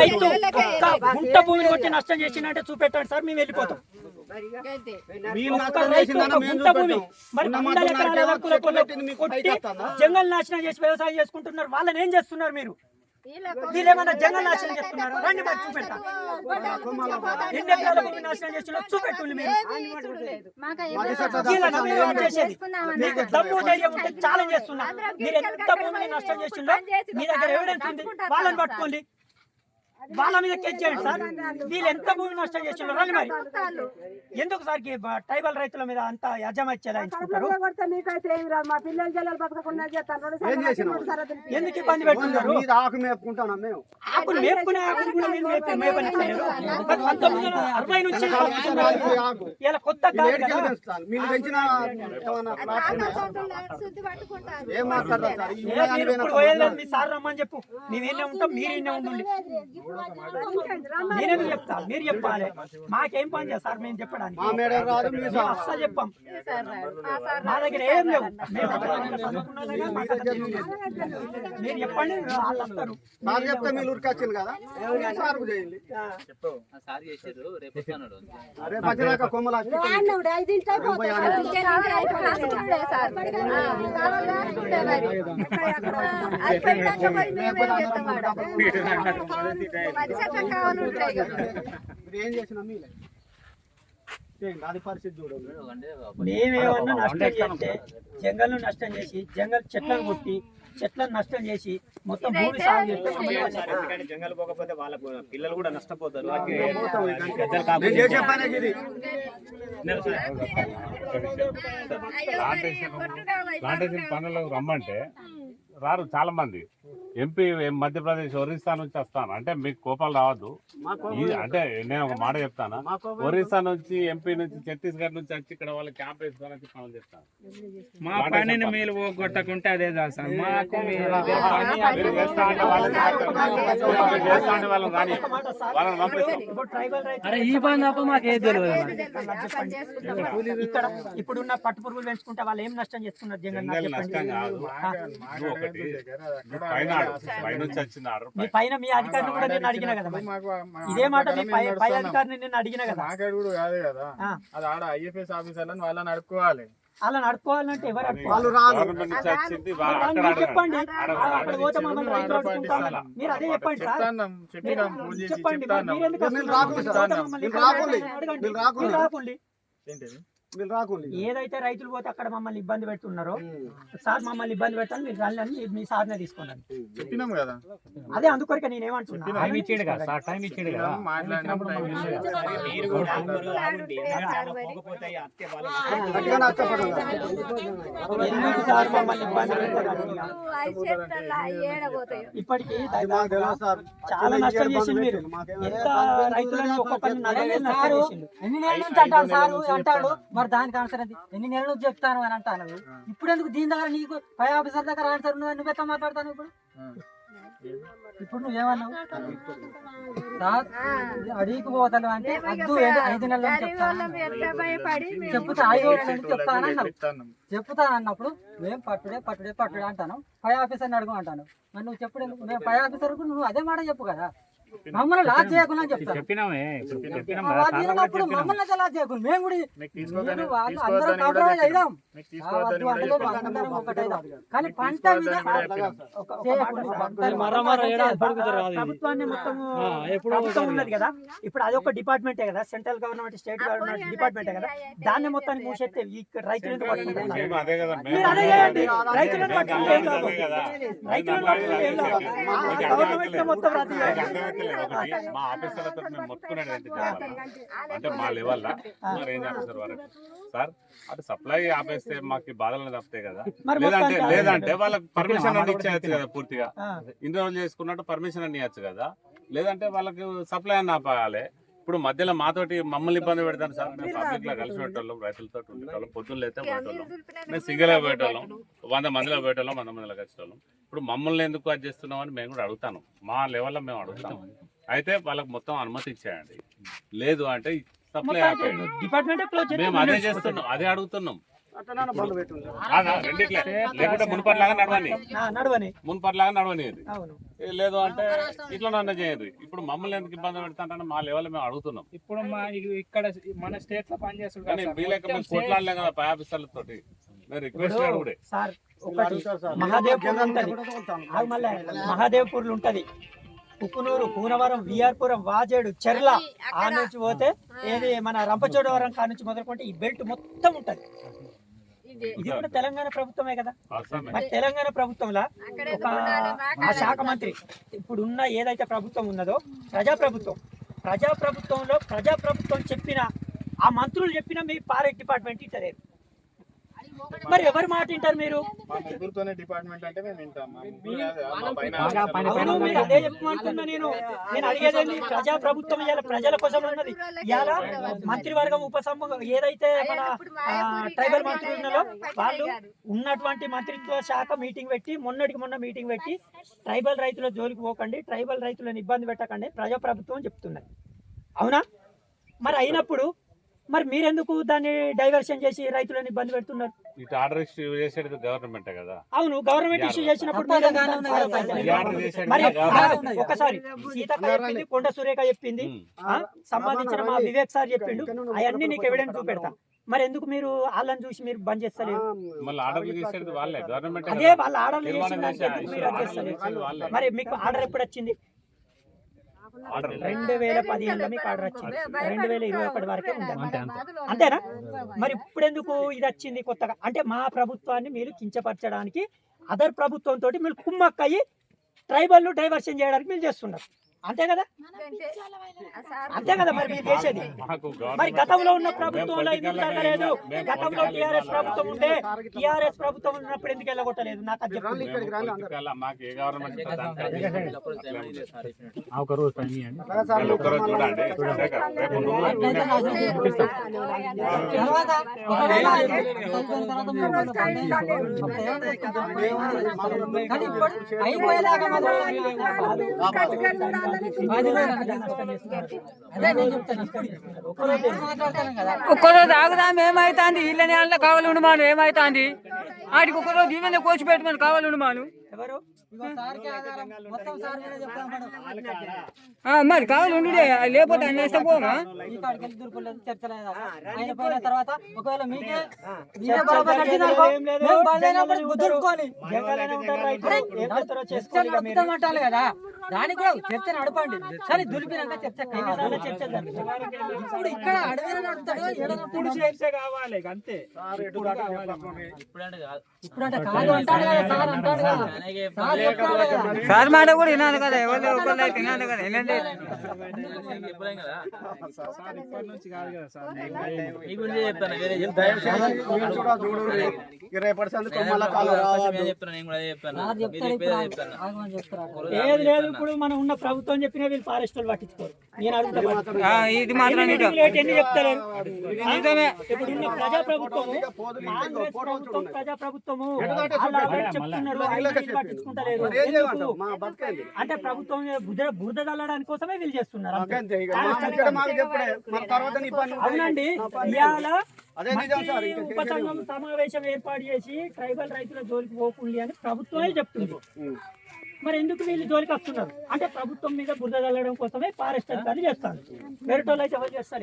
రైతు ఒక్క గుంట భూమిని కొట్టి నష్టం చేసిందంటే చూపెట్టండి సార్ మేము వెళ్ళిపోతాం. ఒక్క రైతు గుంట భూమి. మరి వందల ఎకరాల కొట్టి? జంగల్ నాశనం చేసి వ్యవసాయం చేసుకుంటున్నారు. వాళ్ళని ఏం చేస్తున్నారు మీరు? వీళ్ళేమన్నా జంగల్ నాశనం చేస్తున్నారు? రండి మరి చూపెట్టా ఎన్ని ఎకరాల భూమి నాశనం చేస్తున్నారు చూపెట్టుండి మీరు? చేసేది? మీకు దమ్ము ధైర్యం ఉంటే ఛాలెంజ్ చేస్తున్నా మీరు ఎంత భూమిని నష్టం చేసిందో మీ దగ్గర ఎవిడెన్స్ ఉంది. వాళ్ళని పట్టుకోండి. వాళ్ళ మీద కేసు చేయండి సార్. వీళ్ళు ఎంత భూమి నష్టం రండి మరి. ఎందుకు సార్ ట్రైబల్ రైతుల మీద అంత చెలాయించుకుంటారు వదిలిపెట్టాను. ఎందుకు ఇబ్బంది పెడుతున్నారు? మీద ఆకు మేపుకుంటాం మేము? ఆకులు మేపుకునే ఆకులు కూడా మీరు పంతొమ్మిది వందల అరవై నుంచి బతుకుతున్నారు. ఆకు. ఇలా కొత్త? ఏం మాట్లాడతారు? సార్ రమ్మని చెప్పు. మేము ఎన్నే ఉంటాం మీరు ఎన్నే ఉండండి. నేనేమి చెప్తా? మీరు చెప్పాలి. మాకేం పని చేస్తారు మేము చెప్పడానికి. అస్సలు చెప్పాం. మా దగ్గర ఏం లేవు. మీరు చెప్పండి వాళ్ళు వస్తారు. సార్ చెప్తే మీరు ఉరికొచ్చింది కదా? చేయండి. సార్ వస్తున్నాడు అరే పచ్చిదాకా కొమ్మలు పోతాడు. మీరు ఏం చేసినా మీలే చేయండి, అది పరిస్థితి చూడండి మేమేమన్నా నష్టం చేస్తే జంగల్ నష్టం చేసి జంగల్ చెట్లను కొట్టి చెట్లను నష్టం చేసి మొత్తం భూమి సాగు చేస్తే జంగల్ పోకపోతే వాళ్ళకు పిల్లలు కూడా నష్టపోతారు. ప్లాంటేషన్ పనులకు రమ్మంటే రారు చాలా మంది ఎంపీ మధ్యప్రదేశ్ ఒరిస్సా నుంచి వస్తాను. అంటే మీకు కోపాలు రావద్దు. అంటే నేను ఒక మాట చెప్తాను. ఒరిస్సా నుంచి ఎంపీ నుంచి ఛత్తీస్గఢ్ నుంచి వచ్చి ఇక్కడ వాళ్ళు క్యాంప్ వేసుకొని వచ్చి పనులు చేస్తాను మా పనిని మీరు పోగొట్టకుంటే అదే సార్. మాకు ఇప్పుడున్న పట్టు పురుగులు పెంచుకుంటే వాళ్ళు ఏం నష్టం చేస్తున్నారు జంగల్ నష్టం కాదు. మీ పైన మీ అధికారిని కూడా నేను అడిగిన కదా. ఇదే మాట మీ పై అధికారిని నేను అడిగిన కదా? మాట్లాడు కాదు కదా. ఆ. అది ఆడ ఐఎఫ్ఎస్ ఆఫీసర్లను వాళ్ళని అడుక్కోవాలి అలా నడుపుకోవాలంటే ఎవరు? వాళ్ళు రాదు. చెప్పండి. అడగండి. అక్కడ పోతే మమ్మల్ని మీరు అదే చెప్పండి సార్. చెప్పండి. మీరు ఎందుకు? రాకుండా. రాకుండా. రాకుండా. ఏదైతే రైతులు పోతే అక్కడ మమ్మల్ని ఇబ్బంది పెడుతున్నారో సార్ మమ్మల్ని ఇబ్బంది పెట్టాలి మీరు రండి అని మీ సార్నే తీసుకోండి చెప్పినాం కదా. అదే అందుకొరకే నేను ఏమంటున్నా టైం ఇచ్చాడు కదా సార్ మమ్మల్ని ఇబ్బంది ఇప్పటికీ చాలా నష్టం చేసింది మీరు. ఎంత రైతులను ఒక్కొక్కరిని నలభై వేలు నష్టం చేసిండు అంటాడు మరి దానికి ఆన్సర్ అది ఎన్ని నెలల చెప్తాను అని అంటాను. ఇప్పుడు ఎందుకు దీని దగ్గర నీకు పై ఆఫీసర్ దగ్గర ఆన్సర్ ఉన్నది నువ్వు ఎట్లా మాట్లాడతాను ఇప్పుడు? ఇప్పుడు నువ్వేమన్నావు అడిగి పోతాను అంటే ఐదు నెలల చెప్తా ఐదు నెలల చెప్తాను అన్నప్పుడు మేము పట్టుడే పట్టుడే పట్టుడే అంటాను. పై ఆఫీసర్ని అడుగు అంటాను. మరి నువ్వు చెప్పుడు మేము పై ఆఫీసర్కు నువ్వు అదే మాట చెప్పు కదా. మమ్మల్ని చేయకుండా చెప్పినామే. మమ్మల్ని చేయకుండా మేము కూడా అందరం కాంప్రమైజ్. అయిదాం. కానీ పంట మీద ప్రభుత్వం. ఉన్నది కదా? ఇప్పుడు అది ఒక డిపార్ట్మెంటే కదా? సెంట్రల్ గవర్నమెంట్ స్టేట్ గవర్నమెంట్ డిపార్ట్మెంటే కదా? దాన్ని మొత్తాన్ని మూసేస్తే రైతులు మీరు అదే చేయండి. రైతులను పట్టుకుంటే ఏం లాభం? అదే కదా? రైతులను పట్టుకుంటే ఏం లాభం? మీకు గవర్నమెంట్లో మొత్తం రద్దు ఒకటి మా ఆఫీసర్లతో మేము? అంటే మా లెవెల్ రేంజ్ ఆఫీసర్ వరకు సార్ అటు సప్లై ఆపేస్తే మాకు బాధలు తప్పుతాయి కదా. లేదంటే లేదంటే వాళ్ళకి పర్మిషన్ అని ఇచ్చేయచ్చు కదా పూర్తిగా. ఇన్ని రోజులు చేసుకున్నట్టు పర్మిషన్ అని ఇవ్వచ్చు కదా. లేదంటే వాళ్ళకి సప్లై అని ఆపాలి. ఇప్పుడు మధ్యలో మాతోటి మమ్మల్ని ఇబ్బంది పెడతాను సార్. మేము పబ్లిక్లో కలిసి పెట్టేవాళ్ళం రైతులతో ఉండేవాళ్ళం పొద్దున్న అయితే పెట్టేవాళ్ళం మేము సింగిల్గా పెట్టేవాళ్ళం. వంద మందిలో పెట్టేవాళ్ళం వంద మందిలో కలిసేవాళ్ళం. ఇప్పుడు మమ్మల్ని ఎందుకు అది చేస్తున్నాం అని మేము కూడా అడుగుతాను. మా లెవెల్లో మేము అడుగుతాం. అయితే వాళ్ళకి మొత్తం అనుమతి ఇచ్చేయండి. లేదు అంటే సప్లై ఆపేయండి. డిపార్ట్మెంటే క్లోజ్ మేము అదే చేస్తున్నాం అదే అడుగుతున్నాం. లేకుంటే మునుపట్లాగా నడవని. మునుపట్లాగా లేదు అంటే ఇట్లా నన్ను చేయరు ఇప్పుడు మమ్మల్ని ఎందుకు ఇబ్బంది పెడతాంటే మా లెవెల్ మేము అడుగుతున్నాం. ఇప్పుడు మా ఇక్కడ మన స్టేట్లో పనిచేస్తుంది కానీ వీళ్ళకి మేము కొట్లాడలేం కదా పై ఆఫీసర్లతో నేను రిక్వెస్ట్ అడుగుడే సార్ ఒకటి మహాదేవ్పూర్ ఉంటది. ఆగు మళ్ళా. మహాదేవ్పూర్లు ఉంటది. ఉప్పునూరు పూనవరం విఆర్పురం వాజేడు చెర్ల ఆ నుంచి పోతే ఏది మన రంపచోడవరం కా నుంచి మొదలుకుంటే ఈ బెల్ట్ మొత్తం ఉంటది. ఇది కూడా తెలంగాణ ప్రభుత్వమే కదా. మరి తెలంగాణ ప్రభుత్వంలో? ఒక ఆ శాఖ మంత్రి. ఇప్పుడు ఉన్న ఏదైతే ప్రభుత్వం ఉన్నదో ప్రజా ప్రభుత్వం ప్రజా ప్రభుత్వంలో ప్రజా ప్రభుత్వం చెప్పిన ఆ మంత్రులు చెప్పిన మీ ఫారెస్ట్ డిపార్ట్మెంట్ ఇంటలేదు మరి ఎవరి మాట వింటారు మీరు? డిపార్ట్మెంట్ అంటే అవును అదే చెప్పమంటున్నా నేను. నేను అడిగేది ప్రజా ప్రభుత్వం ఇవాళ ప్రజల కోసం ఉన్నది. ఇవాళ మంత్రివర్గం ఉపసంహం ఏదైతే మన ట్రైబల్ మంత్రులు ఉన్నారో వాళ్ళు ఉన్నటువంటి మంత్రిత్వ శాఖ మీటింగ్ పెట్టి మొన్నటికి మొన్న మీటింగ్ పెట్టి ట్రైబల్ రైతుల జోలికి పోకండి ట్రైబల్ రైతులను ఇబ్బంది పెట్టకండి ప్రజా ప్రభుత్వం చెప్తున్నది. అవునా? మరి అయినప్పుడు మరి మీరెందుకు దాన్ని డైవర్షన్ చేసి రైతులను ఇబ్బంది పెడుతున్నారు? ఇటు ఆర్డర్ ఇష్యూ చేసేది గవర్నమెంట్ కదా. అవును గవర్నమెంట్ ఇష్యూ చేసినప్పుడు ఒకసారి సీతక్క చెప్పింది కొండ సురేఖ చెప్పింది సంబంధించిన మా వివేక్ సార్ చెప్పిండు అవన్నీ నీకు ఎవిడెన్స్ చూపెడతా. మరి ఎందుకు మీరు వాళ్ళని చూసి మీరు బంద్ గవర్నమెంట్ అదే వాళ్ళ ఆర్డర్లు చేసిన మీరు మీకు ఆర్డర్ ఎప్పుడు వచ్చింది? రెండు వేల పదిహేనులో మీకు ఆర్డర్ వచ్చింది రెండు వేల ఇరవై ఒకటి వరకే ఉంది అంతేనా? మరి ఇప్పుడు ఎందుకు ఇది వచ్చింది కొత్తగా? అంటే మా ప్రభుత్వాన్ని మీరు కించపరచడానికి అదర్ ప్రభుత్వంతో మీరు కుమ్మక్కయ్యి ట్రైబల్ డైవర్షన్ చేయడానికి మీరు చేస్తున్నారు. అంతే కదా? అంతే కదా మరి మీరు చేసేది? మరి గతంలో ఉన్న ప్రభుత్వంలో ఎందుకు జరగలేదు? గతంలో టిఆర్ఎస్. ప్రభుత్వం ఉండే టిఆర్ఎస్ ప్రభుత్వం ఉన్నప్పుడు ఎందుకు వెళ్ళగొట్టలేదు? నాకు అది అయిపోయేదాకా ఒక్కరోజు. ఆగుదాం ఏమైతుంది? ఇళ్ళని వాళ్ళ కావాలి ఉండమాను ఏమైతుంది? ఆడికి ఒక్కరోజు ఇవన్నీ కోసి పెట్టుమని కావాలి ఉండమాను మరి కావాలి ఉండుడే లేకపోతే అన్ని వేస్తే పోమా ఆయన తర్వాత ఒకవేళ మీకే కదా. దానికి కూడా చర్చ నడపండి కానీ దులిపినాక చర్చ కావాలి. ఇప్పుడు ఇక్కడ అడవిలో నడుపుతాడు? చర్చ కావాలి అంతే ఇప్పుడంటే కాదు అంటాడు సార్ అంటాడు సార్ మాట కూడా వినాలి కదా ఎవరు ఒకళ్ళు అయితే వినాలి కదా గురించి చెప్తాను. చెప్తాను నేను కూడా ఏది లేదు ఇప్పుడు మనం ఉన్న ప్రభుత్వం చెప్పినా వీళ్ళు ఫారెస్ట్ వాళ్ళు పట్టించుకోరు. నేను అడుగుతా ఆ, ఇది మాత్రం ఎన్ని నిజం. రేట్ ఎన్ని చెప్తలేరు? నిజమే. ఇప్పుడు ఉన్న ప్రజా ప్రభుత్వము ప్రభుత్వం ప్రజా ప్రభుత్వము చెప్తున్నారు పట్టించుకుంటలేరు అంటే ప్రభుత్వం బురద బురద చల్లడానికి కోసమే వీళ్ళు చేస్తున్నారు. అవునండి. ఇవాళ అదే నిజం సార్ ఇంకా మంత్రి ఉపసంఘం సమావేశం ఏర్పాటు చేసి ట్రైబల్ రైతుల జోలికి పోకుండి అని ప్రభుత్వమే చెప్తుంది. మరి ఎందుకు వీళ్ళు జోలికి వస్తున్నారు? అంటే ప్రభుత్వం మీద బురద చల్లడం కోసమే ఫారెస్ట్ అధికారులు చేస్తారు. వేరేటోళ్ళు అయితే ఎవరు చేస్తారు?